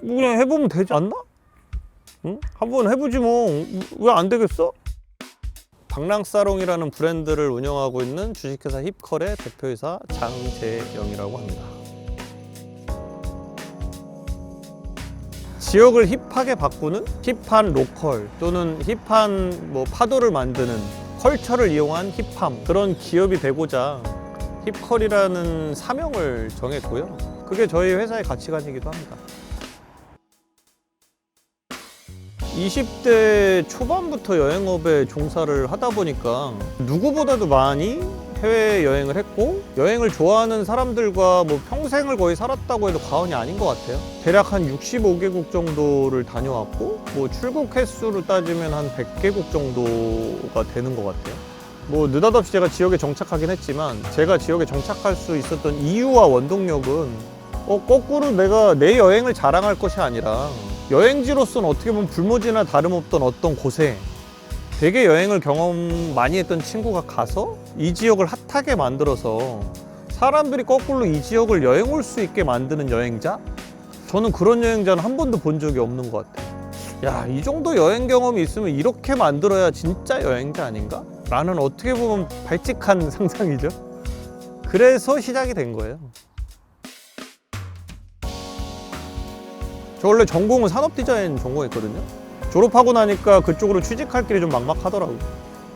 그냥 해보면 되지 않나? 응? 한번 해보지 뭐 왜 안 되겠어? 방랑사롱이라는 브랜드를 운영하고 있는 주식회사 힙컬의 대표이사 장재영이라고 합니다. 지역을 힙하게 바꾸는 힙한 로컬 또는 힙한 뭐 파도를 만드는 컬처를 이용한 힙함 그런 기업이 되고자 힙컬이라는 사명을 정했고요. 그게 저희 회사의 가치관이기도 합니다. 20대 초반부터 여행업에 종사를 하다 보니까 누구보다도 많이 해외 여행을 했고 여행을 좋아하는 사람들과 뭐 평생을 거의 살았다고 해도 과언이 아닌 것 같아요. 대략 한 65개국 정도를 다녀왔고 뭐 출국 횟수로 따지면 한 100개국 정도가 되는 것 같아요. 뭐 느닷없이 제가 지역에 정착하긴 했지만 제가 지역에 정착할 수 있었던 이유와 원동력은 어, 거꾸로 내가 내 여행을 자랑할 것이 아니라 여행지로서는 어떻게 보면 불모지나 다름없던 어떤 곳에 되게 여행을 경험 많이 했던 친구가 가서 이 지역을 핫하게 만들어서 사람들이 거꾸로 이 지역을 여행 올 수 있게 만드는 여행자? 저는 그런 여행자는 한 번도 본 적이 없는 것 같아요. 야, 이 정도 여행 경험이 있으면 이렇게 만들어야 진짜 여행자 아닌가? 라는 어떻게 보면 발칙한 상상이죠. 그래서 시작이 된 거예요. 저 원래 전공은 산업 디자인 전공했거든요. 졸업하고 나니까 그쪽으로 취직할 길이 좀 막막하더라고요.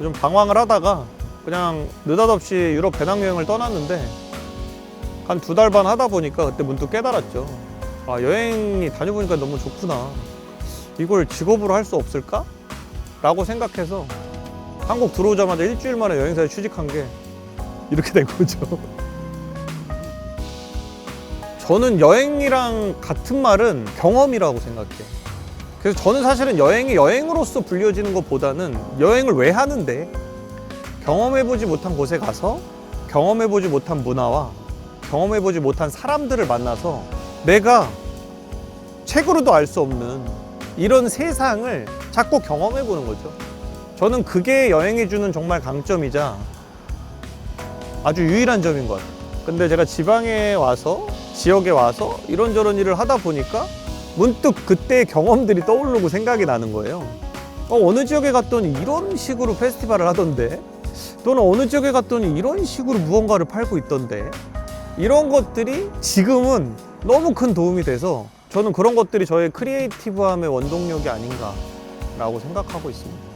좀 방황을 하다가 그냥 느닷없이 유럽 배낭여행을 떠났는데 한 두 달 반 하다 보니까 그때 문득 깨달았죠. 아, 여행이 다녀보니까 너무 좋구나. 이걸 직업으로 할 수 없을까? 라고 생각해서 한국 들어오자마자 일주일 만에 여행사에 취직한 게 이렇게 된 거죠. 저는 여행이랑 같은 말은 경험이라고 생각해요. 그래서 저는 사실은 여행이 여행으로서 불려지는 것보다는 여행을 왜 하는데 경험해보지 못한 곳에 가서 경험해보지 못한 문화와 경험해보지 못한 사람들을 만나서 내가 책으로도 알 수 없는 이런 세상을 자꾸 경험해보는 거죠. 저는 그게 여행이 주는 정말 강점이자 아주 유일한 점인 것 같아요. 근데 제가 지방에 와서 지역에 와서 이런저런 일을 하다 보니까 문득 그때의 경험들이 떠오르고 생각이 나는 거예요. 어, 어느 지역에 갔더니 이런 식으로 페스티벌을 하던데 또는 어느 지역에 갔더니 이런 식으로 무언가를 팔고 있던데 이런 것들이 지금은 너무 큰 도움이 돼서 저는 그런 것들이 저의 크리에이티브함의 원동력이 아닌가라고 생각하고 있습니다.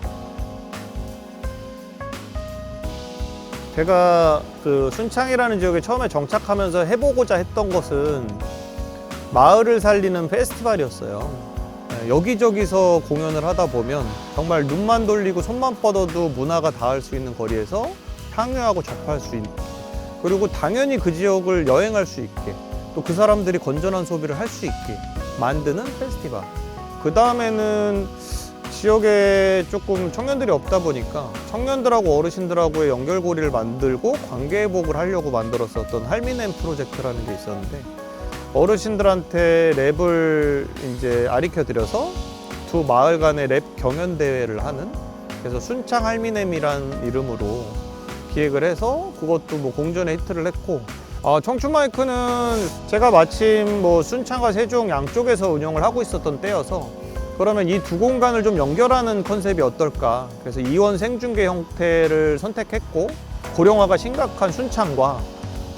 제가 그 순창이라는 지역에 처음에 정착하면서 해보고자 했던 것은 마을을 살리는 페스티벌이었어요. 네, 여기저기서 공연을 하다 보면 정말 눈만 돌리고 손만 뻗어도 문화가 닿을 수 있는 거리에서 향유하고 접할 수 있는 그리고 당연히 그 지역을 여행할 수 있게 또 그 사람들이 건전한 소비를 할 수 있게 만드는 페스티벌. 그 다음에는 지역에 조금 청년들이 없다 보니까 청년들하고 어르신들하고의 연결고리를 만들고 관계 회복을 하려고 만들었었던 할미넴 프로젝트라는 게 있었는데 어르신들한테 랩을 이제 아리켜 드려서 두 마을 간의 랩 경연 대회를 하는 그래서 순창 할미넴이란 이름으로 기획을 해서 그것도 뭐 공전에 히트를 했고 아, 청춘 마이크는 제가 마침 뭐 순창과 세종 양쪽에서 운영을 하고 있었던 때여서 그러면 이 두 공간을 좀 연결하는 컨셉이 어떨까? 그래서 이원 생중계 형태를 선택했고 고령화가 심각한 순창과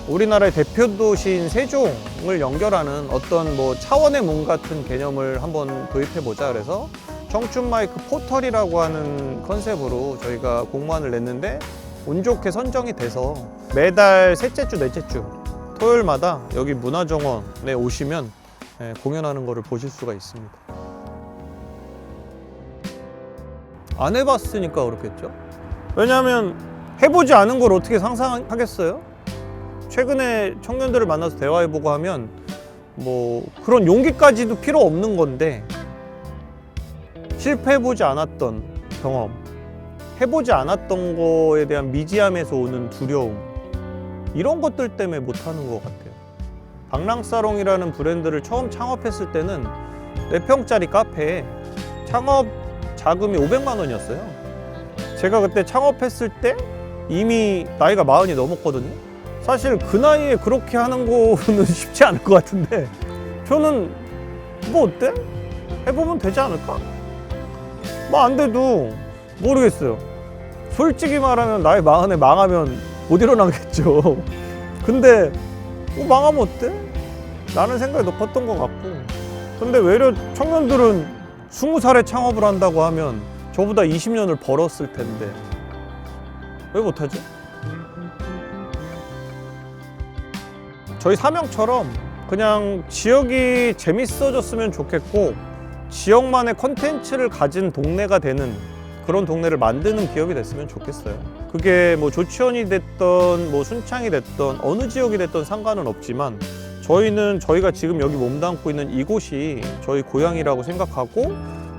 우리나라의 대표 도시인 세종을 연결하는 어떤 뭐 차원의 문 같은 개념을 한번 도입해 보자 그래서 청춘 마이크 포털이라고 하는 컨셉으로 저희가 공모안을 냈는데 운 좋게 선정이 돼서 매달 셋째 주, 넷째 주 토요일마다 여기 문화정원에 오시면 예, 공연하는 것을 보실 수가 있습니다. 안 해봤으니까 그렇겠죠? 왜냐하면 해보지 않은 걸 어떻게 상상하겠어요? 최근에 청년들을 만나서 대화해보고 하면 뭐 그런 용기까지도 필요 없는 건데 실패해보지 않았던 경험, 해보지 않았던 거에 대한 미지함에서 오는 두려움 이런 것들 때문에 못하는 것 같아요. 방랑사롱이라는 브랜드를 처음 창업했을 때는 4평짜리 카페에 창업 자금이 500만 원이었어요. 제가 그때 창업했을 때 이미 나이가 마흔이 넘었거든요. 사실 그 나이에 그렇게 하는 거는 쉽지 않을 것 같은데 저는 뭐 어때? 해보면 되지 않을까? 뭐 안 돼도 모르겠어요. 솔직히 말하면 나이 마흔에 망하면 못 일어나겠죠. 근데 뭐 망하면 어때? 라는 생각이 높았던 것 같고 근데 외려 청년들은 스무 살에 창업을 한다고 하면 저보다 20년을 벌었을 텐데 왜 못하지? 저희 사명처럼 그냥 지역이 재밌어졌으면 좋겠고 지역만의 컨텐츠를 가진 동네가 되는 그런 동네를 만드는 기업이 됐으면 좋겠어요. 그게 뭐 조치원이 됐던 뭐 순창이 됐던 어느 지역이 됐던 상관은 없지만 저희는 저희가 지금 여기 몸담고 있는 이곳이 저희 고향이라고 생각하고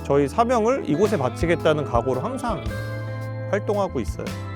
저희 사명을 이곳에 바치겠다는 각오로 항상 활동하고 있어요.